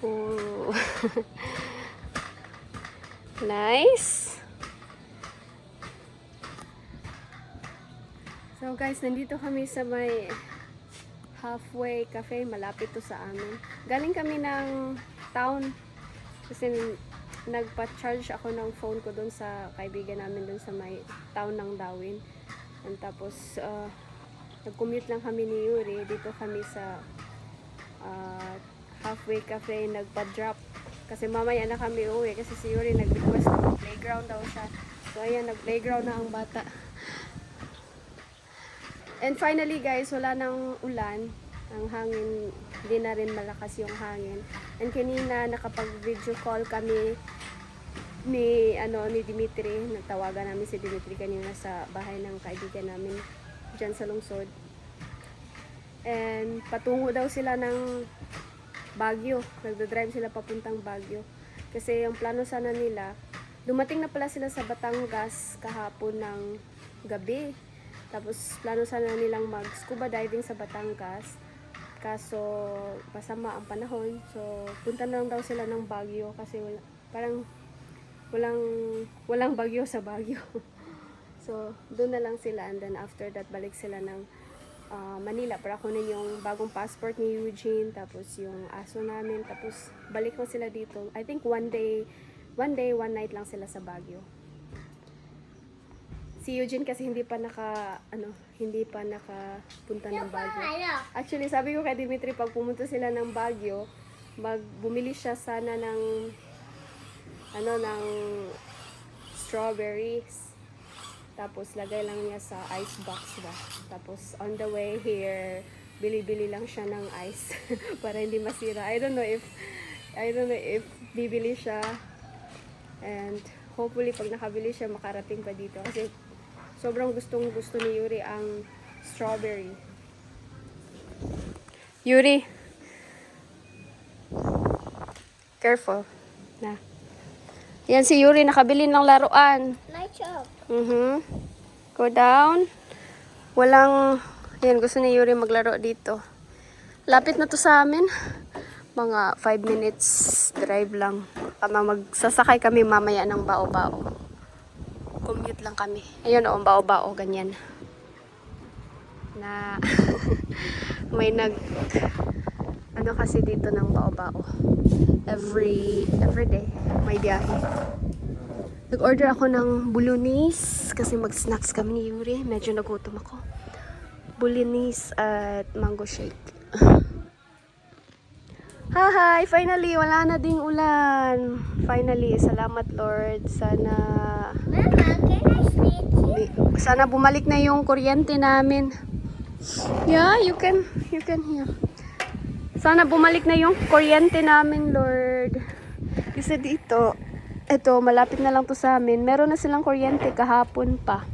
Oh. nice. So guys, nandito kami sa may halfway cafe. Malapit to sa amin. Galing kami ng town. Kasi nagpa-charge ako ng phone ko doon sa kaibigan namin doon sa may town ng Dawin. And tapos, uh, nag-commute lang kami ni Yuri. Dito kami sa uh, halfway cafe nagpa-drop. Kasi mamaya na kami uwi. Kasi si Yuri nag-request na playground daw siya. So ayan, nag-playground na ang bata. And finally guys, wala nang ulan. Ang hangin, hindi na rin malakas yung hangin. And kanina nakapag-video call kami ni ano ni Dimitri. Nagtawagan namin si Dimitri kanina sa bahay ng kaibigan namin dyan sa lungsod. And patungo daw sila ng Baguio. Nagdo-drive sila papuntang Baguio. Kasi yung plano sana nila, dumating na pala sila sa Batangas kahapon ng gabi. Tapos plano sana nilang mag-scuba diving sa Batangas. Kaso masama ang panahon. So punta na lang daw sila ng Baguio kasi wala, parang walang walang bagyo sa Baguio. so doon na lang sila and then after that balik sila ng ah, Manila para kunin yung bagong passport ni Eugene tapos yung aso namin tapos balik ko sila dito. I think one day one day one night lang sila sa Baguio. Si Eugene kasi hindi pa naka ano, hindi pa nakapunta ng Baguio. Actually, sabi ko kay Dimitri pag pumunta sila ng Baguio, magbumili siya sana ng ano ng strawberries. Tapos lagay lang niya sa ice box ba. Tapos on the way here, bili-bili lang siya ng ice para hindi masira. I don't know if I don't know if bibili siya and hopefully pag nakabili siya makarating pa dito kasi sobrang gustong gusto ni Yuri ang strawberry. Yuri. Careful. Na. Yan si Yuri nakabili ng laruan. Nice job. Mhm. Go down. Walang yan gusto ni Yuri maglaro dito. Lapit na to sa amin. Mga 5 minutes drive lang. Kama magsasakay kami mamaya ng bao-bao. Commute lang kami. Ayun o, bao-bao, ganyan. Na may nag ano kasi dito ng bao-bao. Every every day may biyahe. Nag-order ako ng bulunis kasi mag-snacks kami ni Yuri. Medyo nagutom ako. Bulunis at mango shake. Hi! Finally, wala na ding ulan. Finally, salamat Lord. Sana Mama, can I sleep? Sana bumalik na yung kuryente namin. Yeah, you can you can hear. Sana bumalik na yung kuryente namin, Lord. Kasi dito, eto, malapit na lang to sa amin. Meron na silang kuryente kahapon pa.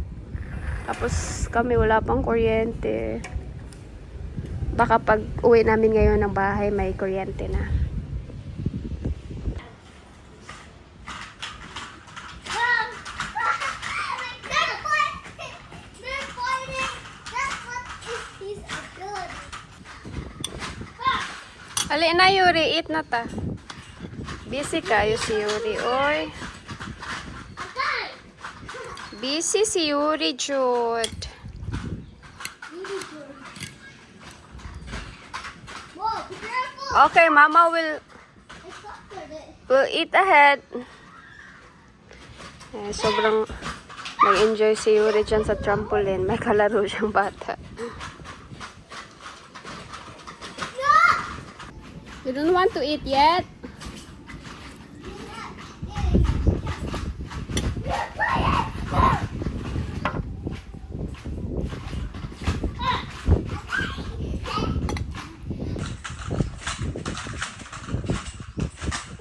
Tapos kami wala pang kuryente. Baka pag uwi namin ngayon ng bahay, may kuryente na. Eat na ta. Busy kayo si Yuri, oy. Busy si Yuri, Jude. Okay, Mama will will eat ahead. Eh, sobrang nag-enjoy si Yuri dyan sa trampoline. May kalaro siyang bata. You don't want to eat yet?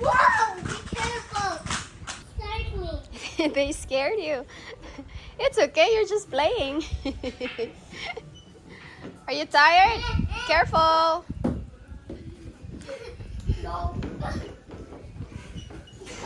Whoa! Be careful. Start me. they scared you. It's okay, you're just playing. Are you tired? Careful.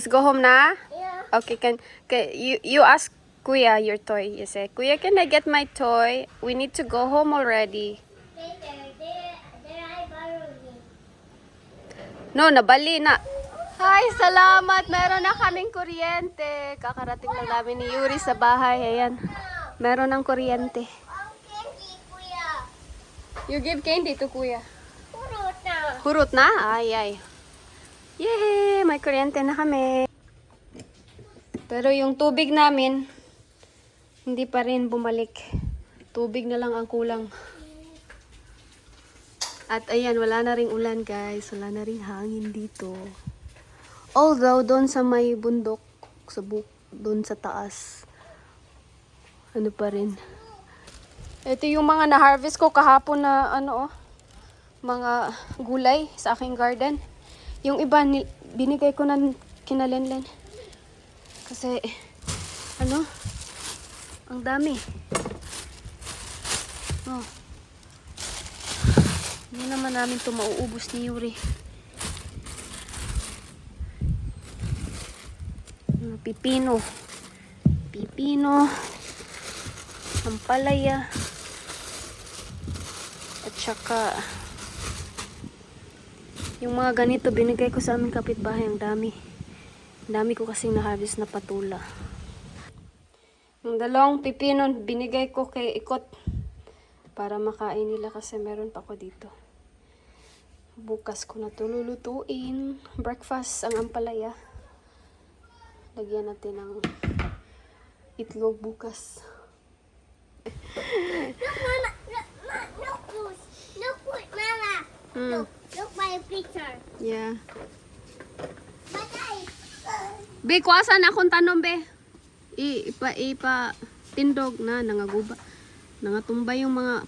Let's go home na. Yeah. Okay, can, can you you ask Kuya your toy. You say, Kuya, can I get my toy? We need to go home already. There. There, I borrowed it. No, nabali na. Hi, salamat. Meron na kaming kuryente. Kakarating lang namin ni Yuri sa bahay. Ayan. Meron ng kuryente. You give candy to Kuya. Puro na. Hurot na? Ay, ay. Yay! May kuryente na kami. Pero yung tubig namin, hindi pa rin bumalik. Tubig na lang ang kulang. At ayan, wala na ring ulan guys. Wala na ring hangin dito. Although, doon sa may bundok, sa buk, doon sa taas, ano pa rin. Ito yung mga na-harvest ko kahapon na ano oh, mga gulay sa aking garden. Yung iba, ni- binigay ko na kinalenlen. Kasi, ano, ang dami. Oh. Hindi naman namin ito mauubos ni Yuri. Pipino. Pipino. Ampalaya. At saka, yung mga ganito, binigay ko sa aming kapitbahay. Ang dami. Ang dami ko kasing na-harvest na patula. Yung dalawang pipino, binigay ko kay Ikot. Para makain nila kasi meron pa ko dito. Bukas ko na ito lulutuin. Breakfast ang ampalaya. Lagyan natin ng itlog bukas. Look, mama. Look, look, look, look, mama. Mm. Look, look my picture. Yeah. I, uh, Be, kuwasan akong tanom, be. I, ipa, ipa, tindog na, nangaguba. Nangatumba yung mga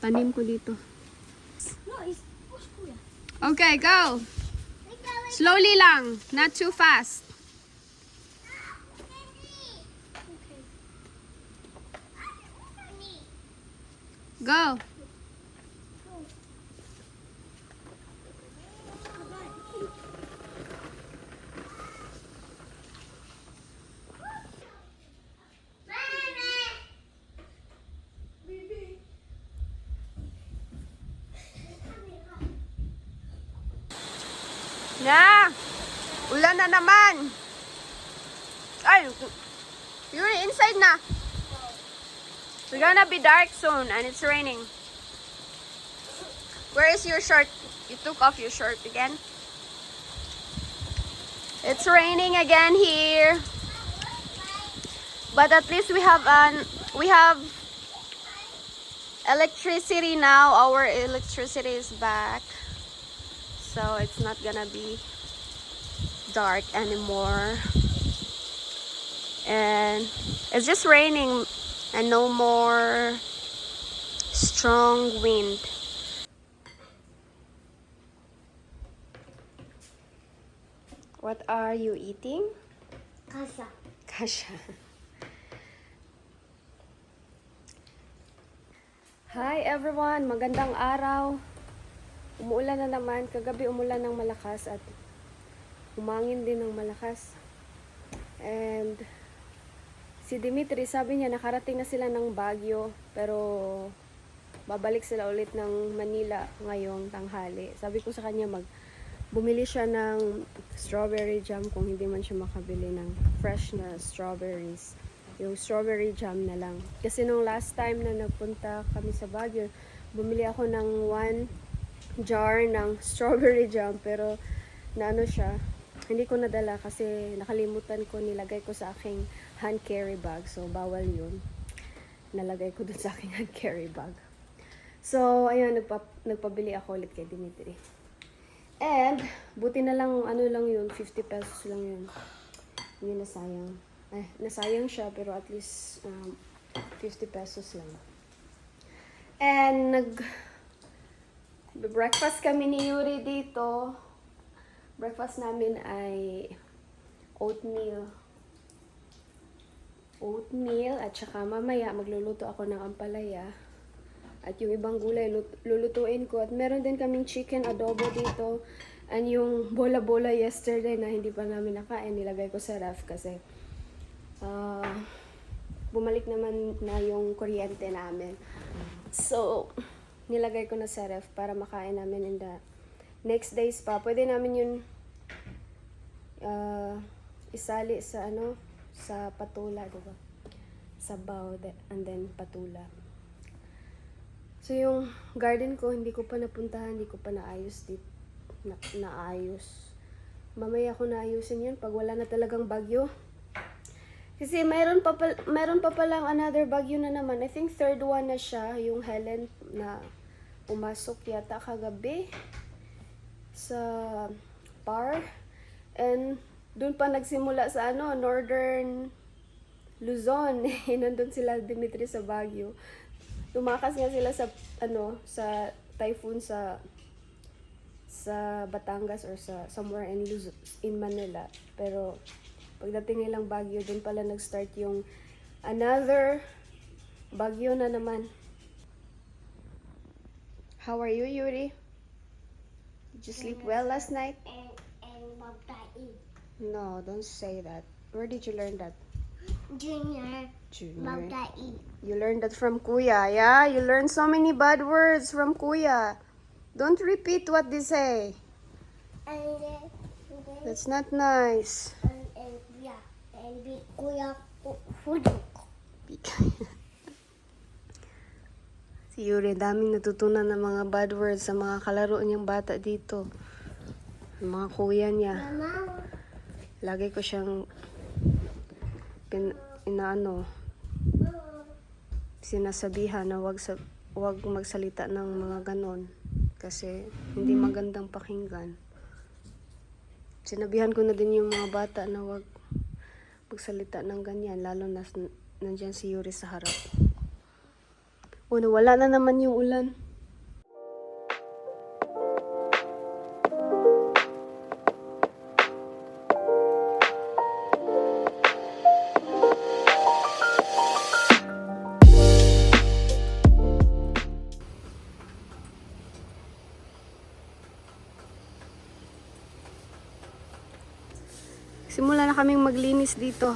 tanim ko dito. no, it's push kuya. Okay, go. Slowly lang, not too fast. Go. Na! Ulan na naman! Ay! You're inside na! It's gonna be dark soon and it's raining. Where is your shirt? You took off your shirt again? It's raining again here. But at least we have an we have electricity now. Our electricity is back. So it's not gonna be dark anymore. And it's just raining and no more strong wind. What are you eating? kasha Kasha. Hi everyone, magandang araw. Umuulan na naman, kagabi umulan ng malakas at umangin din ng malakas. And si Dimitri sabi niya nakarating na sila ng Baguio pero babalik sila ulit ng Manila ngayong tanghali. Sabi ko sa kanya mag bumili siya ng strawberry jam kung hindi man siya makabili ng fresh na strawberries. Yung strawberry jam na lang. Kasi nung last time na nagpunta kami sa Baguio, bumili ako ng one jar ng strawberry jam pero naano siya, hindi ko nadala kasi nakalimutan ko nilagay ko sa aking hand carry bag. So, bawal yun. Nalagay ko dun sa aking hand carry bag. So, ayun, nagpa, nagpabili ako ulit kay Dimitri. And, buti na lang, ano lang yun, 50 pesos lang yun. Hindi nasayang. Eh, nasayang siya, pero at least, um, 50 pesos lang. And, nag, breakfast kami ni Yuri dito. breakfast namin ay oatmeal. Oatmeal at saka mamaya magluluto ako ng ampalaya. At yung ibang gulay lut- lulutuin ko. At meron din kaming chicken adobo dito. And yung bola-bola yesterday na hindi pa namin nakain, nilagay ko sa ref kasi ah, bumalik naman na yung kuryente namin. So, nilagay ko na sa ref para makain namin in the next days pa. Pwede namin yun ah, isali sa ano, sa patula, di ba? Sa de- and then patula. So yung garden ko, hindi ko pa napuntahan, hindi ko pa naayos dito. Na, naayos. Mamaya ko naayusin yun pag wala na talagang bagyo. Kasi mayroon pa, pal- mayroon pa palang another bagyo na naman. I think third one na siya, yung Helen na pumasok yata kagabi sa bar. And doon pa nagsimula sa ano, Northern Luzon. Nandun sila Dimitri sa Baguio. Tumakas nga sila sa ano, sa typhoon sa sa Batangas or sa somewhere in Luzon, in Manila. Pero pagdating nilang Baguio, doon pala nag-start yung another Baguio na naman. How are you, Yuri? Did you sleep well last night? And and Magdai. No, don't say that. Where did you learn that? Junior Junior. Magdai. You learned that from Kuya, yeah? You learned so many bad words from Kuya. Don't repeat what they say. And then and then That's not nice. Be kuya ku- hudok. si Yuri, daming natutunan ng mga bad words sa mga kalaro niyang bata dito. Ang mga kuya niya. Mama. Lagi ko siyang pin, inaano, sinasabihan na wag sa wag magsalita ng mga ganon kasi hindi magandang pakinggan. Sinabihan ko na din yung mga bata na wag magsalita ng ganyan lalo na nandyan si Yuri sa harap. O nawala na naman yung ulan. Maglinis dito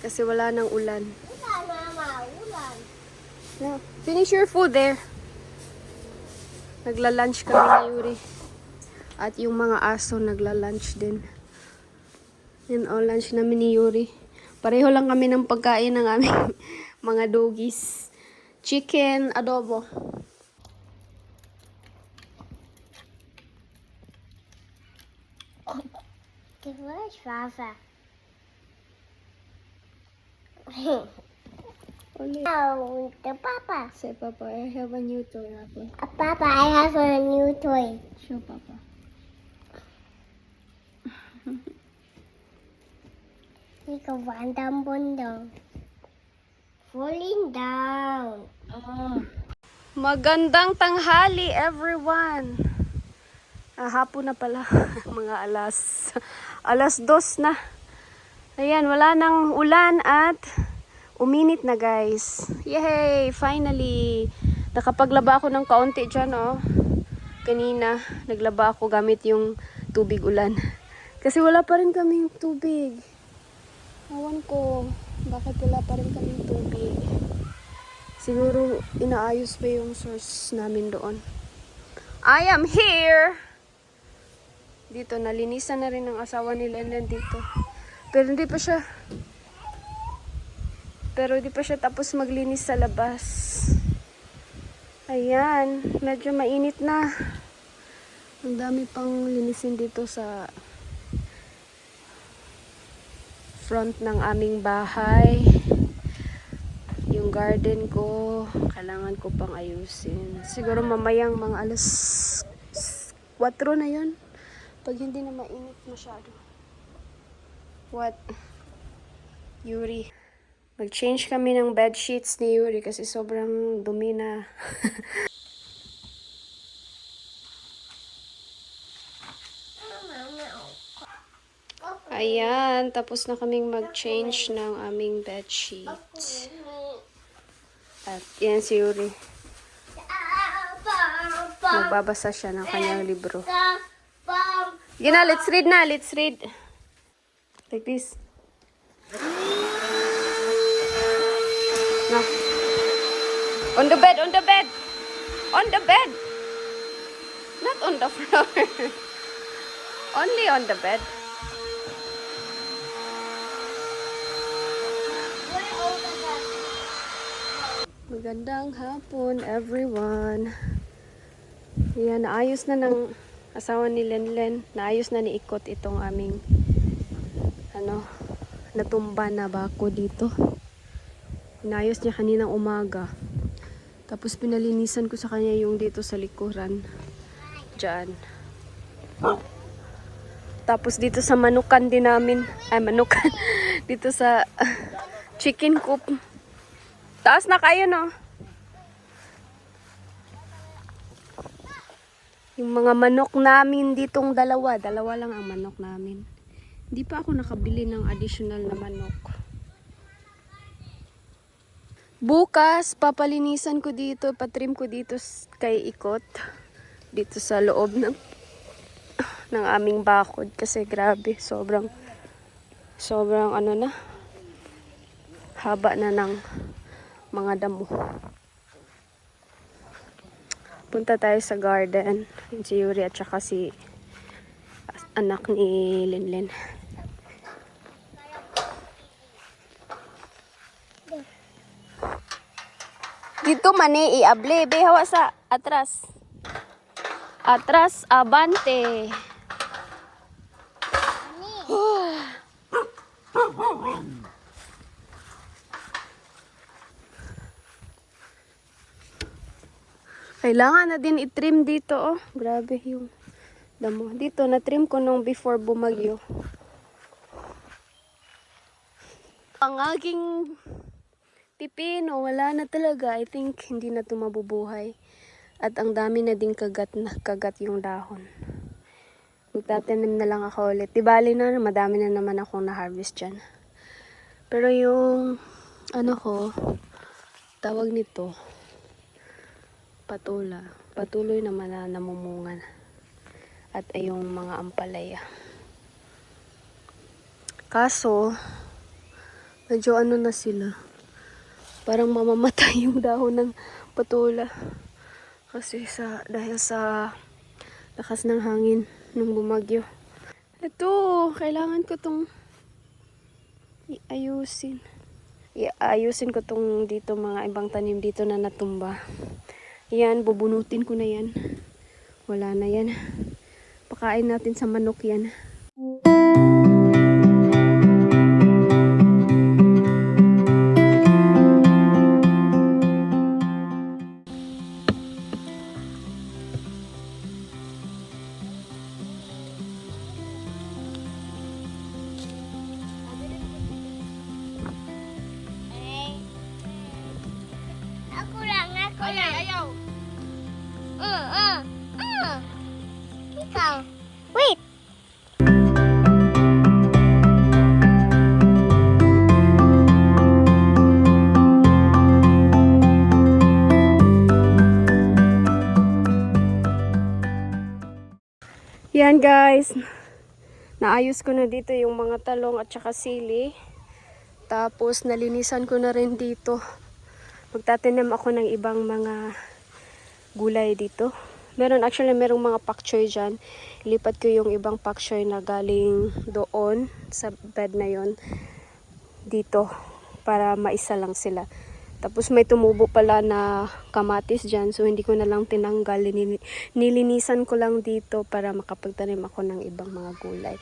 kasi wala nang ulan. Ulan mama, ulan. Yeah. Finish your food there. Nagla-lunch kami ni Yuri. At yung mga aso nagla-lunch din. Yan all lunch namin ni Yuri. Pareho lang kami ng pagkain ng aming mga doggies. Chicken, adobo. Give us Rafa. Oh, the Papa. Say, Papa, I have a new toy. Apple. Uh, Papa, I have a new toy. Show, Papa. Ikaw bandang bundong. Falling down. Magandang tanghali, everyone! Ah, hapon na pala. Mga alas, alas dos na. Ayan, wala nang ulan at uminit na guys. Yay! Finally! Nakapaglaba ako ng kaunti dyan, oh. Kanina, naglaba ako gamit yung tubig ulan. Kasi wala pa rin kaming tubig. Awan ko, bakit wala pa rin kaming tubig. Siguro inaayos pa yung source namin doon. I am here! Dito, nalinisan na rin ng asawa ni Lenlen dito. Pero hindi pa siya... Pero hindi pa siya tapos maglinis sa labas. Ayan, medyo mainit na. Ang dami pang linisin dito sa front ng aming bahay yung garden ko, kailangan ko pang ayusin. Siguro mamayang mga alas 4 na yun. Pag hindi na mainit masyado. What? Yuri. Mag-change kami ng bed sheets ni Yuri kasi sobrang dumi na. Ayan, tapos na kaming mag-change ng aming bedsheet. At yan si Yuri. Nagbabasa siya ng kanyang libro. Gina, let's read na. Let's read. Like this. No. On the bed, on the bed. On the bed. Not on the floor. Only on the bed. Magandang hapon, everyone. Yan, naayos na ng asawa ni Lenlen. Naayos na ni Ikot itong aming ano, natumba na bako dito. Inayos niya kaninang umaga. Tapos pinalinisan ko sa kanya yung dito sa likuran. Diyan. Tapos dito sa manukan din namin. Ay, manukan. dito sa chicken coop. Taas na kayo, no? Yung mga manok namin ditong dalawa. Dalawa lang ang manok namin. Hindi pa ako nakabili ng additional na manok. Bukas, papalinisan ko dito, patrim ko dito kay Ikot. Dito sa loob ng ng aming bakod kasi grabe, sobrang sobrang ano na haba na ng mga damo. Punta tayo sa garden. Si Yuri at saka si anak ni Linlin. Dito mani iable. Be, hawa sa atras. Atras, abante. Kailangan na din i-trim dito, oh. Grabe yung damo. Dito, na-trim ko nung before bumagyo. Ang aking pipino, wala na talaga. I think hindi na ito mabubuhay. At ang dami na din kagat na kagat yung dahon. Magtatanim na lang ako ulit. Di bali na, madami na naman akong na-harvest dyan. Pero yung, ano ko, tawag nito, patula. Patuloy naman na namumungan. At ay yung mga ampalaya. Kaso, medyo ano na sila. Parang mamamatay yung dahon ng patula. Kasi sa, dahil sa lakas ng hangin nung bumagyo. Ito, kailangan ko tong iayusin. Iayusin ko tong dito mga ibang tanim dito na natumba. Yan, bubunutin ko na yan. Wala na yan. Pakain natin sa manok yan. Yan guys. Naayos ko na dito yung mga talong at saka sili. Tapos nalinisan ko na rin dito. Magtatanim ako ng ibang mga gulay dito. Meron actually merong mga pak choy dyan. Lipat ko yung ibang pak choy na galing doon sa bed na yon dito para maisa lang sila. Tapos may tumubo pala na kamatis dyan. So hindi ko na lang tinanggal. Nilini- Nilinisan ko lang dito para makapagtanim ako ng ibang mga gulay.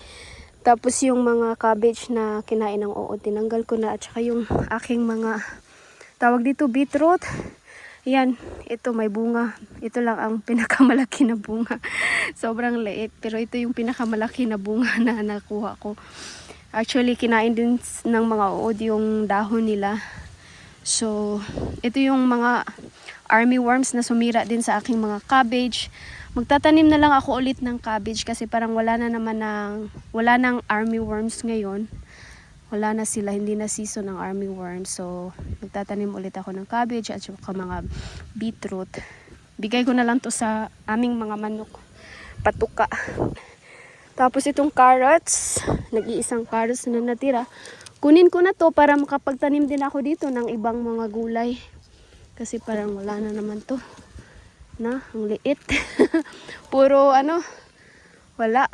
Tapos yung mga cabbage na kinain ng oo, tinanggal ko na. At saka yung aking mga tawag dito beetroot. Yan, ito may bunga. Ito lang ang pinakamalaki na bunga. Sobrang liit. Pero ito yung pinakamalaki na bunga na nakuha ko. Actually, kinain din ng mga uod yung dahon nila. So, ito yung mga army worms na sumira din sa aking mga cabbage. Magtatanim na lang ako ulit ng cabbage kasi parang wala na naman ng, wala nang army worms ngayon. Wala na sila, hindi na season ng army worms. So, magtatanim ulit ako ng cabbage at saka mga beetroot. Bigay ko na lang to sa aming mga manok. Patuka. Tapos itong carrots, nag-iisang carrots na natira. Kunin ko na to para makapagtanim din ako dito ng ibang mga gulay. Kasi parang wala na naman to. Na, ang liit. Puro ano, wala.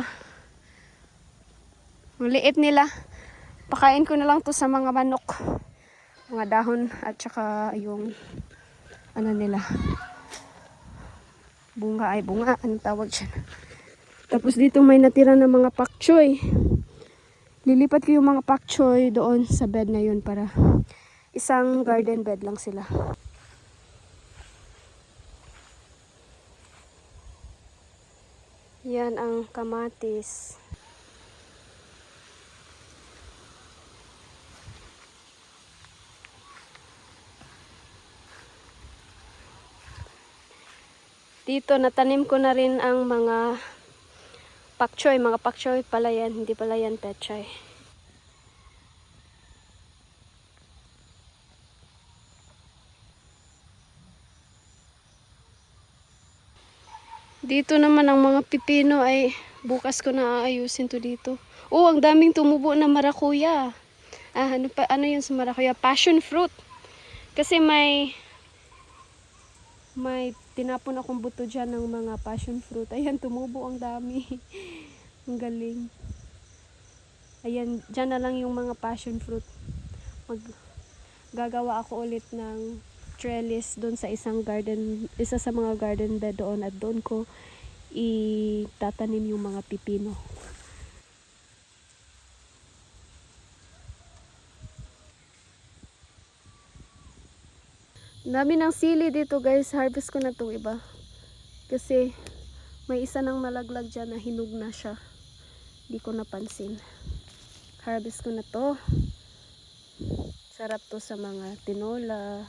Ang liit nila. Pakain ko na lang to sa mga manok. Mga dahon at saka yung ano nila. Bunga ay bunga. Anong tawag dyan? Tapos dito may natira na mga pak choy. Lilipat ko yung mga pak choy doon sa bed na yun para isang garden bed lang sila. Yan ang kamatis. Dito natanim ko na rin ang mga pakchoy, mga pakchoy pala yan, hindi pala yan pechay. Dito naman ang mga pipino ay bukas ko na aayusin to dito. Oh, ang daming tumubo na marakuya. Ah, ano pa ano 'yung sa marakuya? Passion fruit. Kasi may may tinapon akong buto dyan ng mga passion fruit. Ayan, tumubo ang dami. ang galing. Ayan, dyan na lang yung mga passion fruit. Mag, gagawa ako ulit ng trellis doon sa isang garden, isa sa mga garden bed doon at doon ko itatanim yung mga pipino. Dami ng sili dito guys. Harvest ko na to iba. Kasi may isa nang nalaglag dyan na hinug na siya. Di ko napansin. Harvest ko na to. Sarap to sa mga tinola.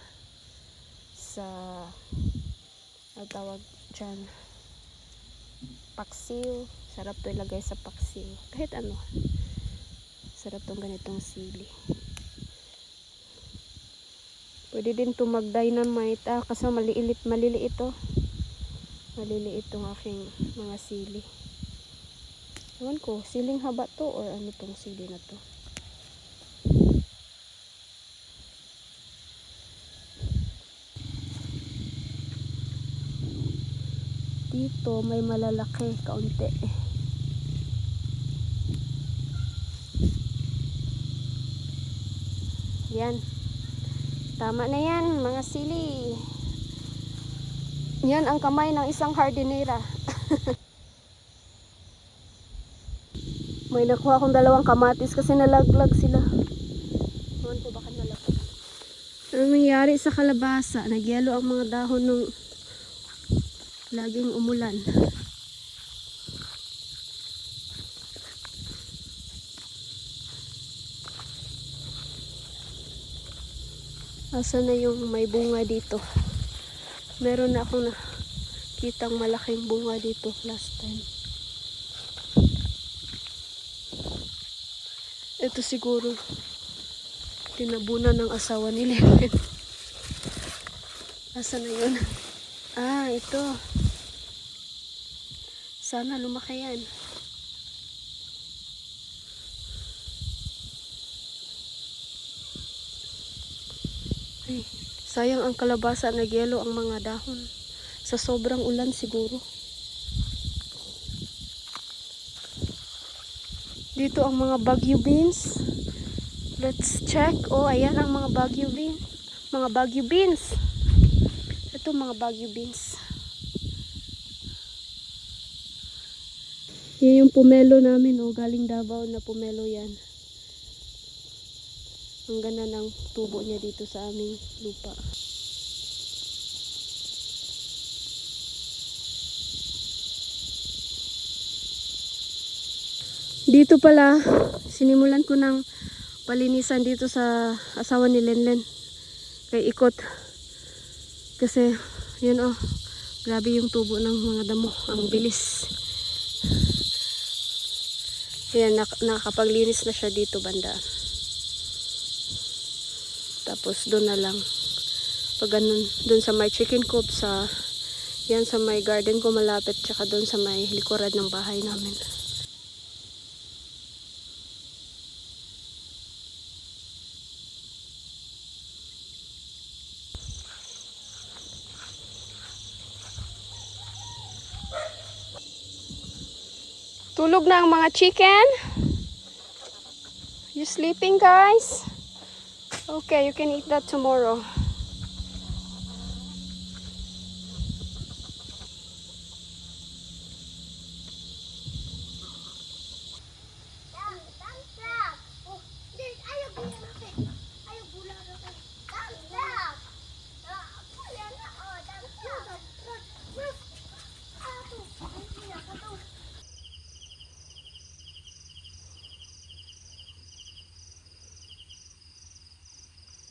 Sa ano tawag dyan. Paksiw. Sarap to ilagay sa paksiw. Kahit ano. Sarap tong ganitong sili. Pwede din to mag-dynamite. Ah, kaso maliit, maliliit to. Maliliit tong aking mga sili. Ewan ko, siling haba to or ano tong sili na to. Dito may malalaki kaunti. Yan. Tama na yan, mga sili. Yan ang kamay ng isang hardinera. May nakuha akong dalawang kamatis kasi nalaglag sila. Ewan ko baka nalaglag. Ano nangyari sa kalabasa? Nagyelo ang mga dahon nung laging umulan. Asa na yung may bunga dito? Meron na akong nakitang malaking bunga dito last time. Ito siguro tinabunan ng asawa ni Lenlen. Asa na yun? Ah, ito. Sana lumaki yan. Ay, sayang ang kalabasa na yelo ang mga dahon. Sa sobrang ulan siguro. Dito ang mga bagyo beans. Let's check. Oh, ayan ang mga bagyo beans. Mga bagyo beans. Ito mga bagyo beans. Yan yung pomelo namin, oh. Galing Davao na pomelo yan. Ang ganda ng tubo niya dito sa aming lupa. Dito pala, sinimulan ko ng palinisan dito sa asawa ni Lenlen. Kay Ikot. Kasi, yun oh, Grabe yung tubo ng mga damo. Ang bilis. Ayan, nak nakapaglinis na siya dito banda. Tapos doon na lang. Pag ganun, doon sa may chicken coop sa yan sa may garden ko malapit tsaka doon sa may likuran ng bahay namin. Tulog na ang mga chicken. You sleeping guys? Okay, you can eat that tomorrow.